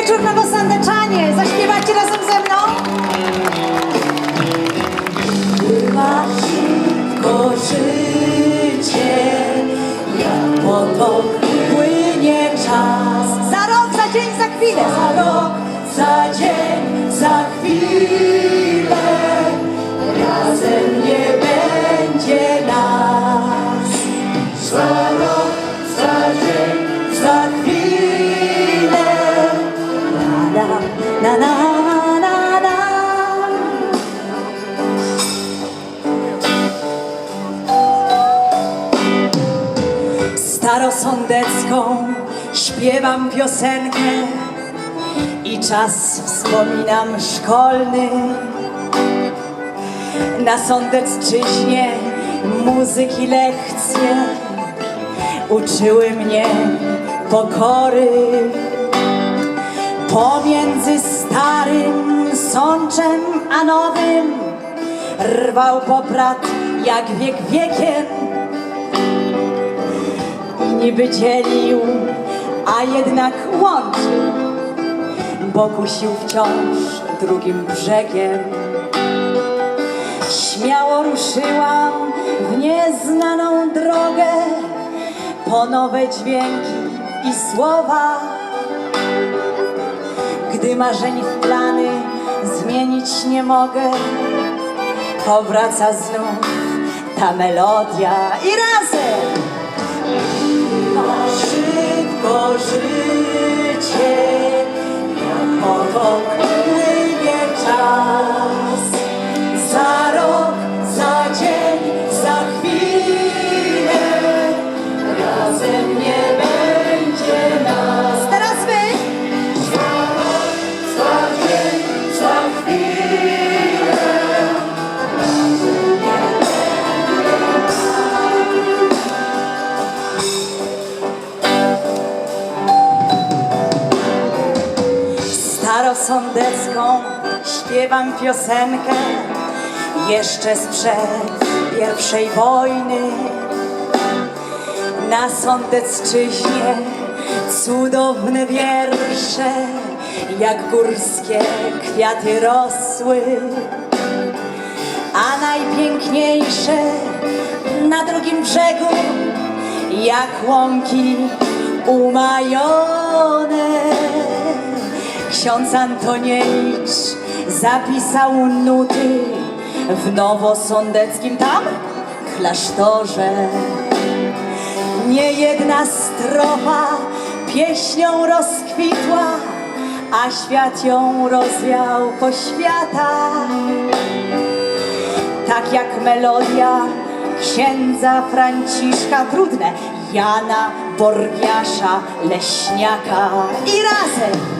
Wieczór Nowosandeczanie, zaśpiewacie razem ze mną? Pływa szybko życie, jak potok płynie czas. Za rok, za dzień, za chwilę. Za rok, za dzień, za chwilę, razem nie będzie nas. Za starosądecką śpiewam piosenkę i czas wspominam szkolny. Na sądecczyźnie muzyki lekcje uczyły mnie pokory. Pomiędzy starym sączem a nowym rwał poprat jak wiek wiekiem niby dzielił, a jednak łączył, bo kusił wciąż drugim brzegiem. Śmiało ruszyłam w nieznaną drogę po nowe dźwięki i słowa. Gdy marzeń w plany zmienić nie mogę, powraca znów ta melodia i razem szybko starosądecką śpiewam piosenkę jeszcze sprzed pierwszej wojny. Na sądecczyźnie cudowne wiersze, jak górskie kwiaty rosły, a najpiękniejsze na drugim brzegu, jak łąki umajone. Ksiądz Antoniewicz zapisał nuty w nowosądeckim tam klasztorze. Nie jedna strofa pieśnią rozkwitła, a świat ją rozwiał po światach. Tak jak melodia księdza Franciszka trudne, Jana Borgiasza Leśniaka i razem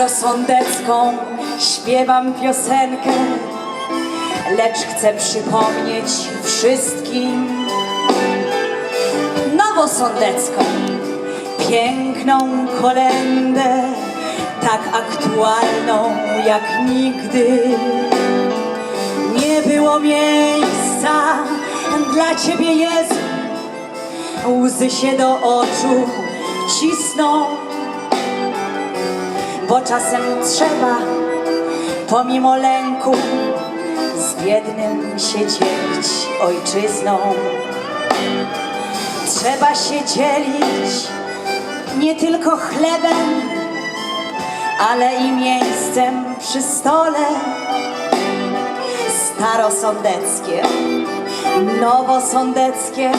starosądecką śpiewam piosenkę, lecz chcę przypomnieć wszystkim. Nowosądecką, piękną kolendę, tak aktualną jak nigdy. Nie było miejsca dla Ciebie, Jezu, łzy się do oczu cisną bo czasem trzeba, pomimo lęku, z biednym się dzielić ojczyzną. Trzeba się dzielić nie tylko chlebem, ale i miejscem przy stole. Starosądeckie, nowosądeckie,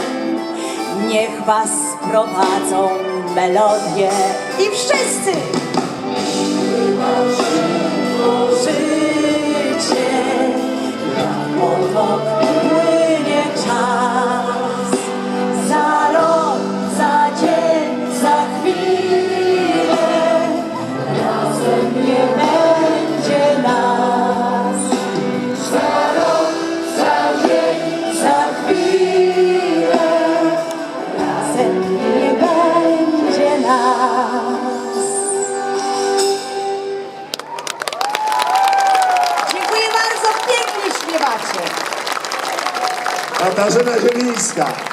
niech was prowadzą melodie i wszyscy Katarzyna Zielińska.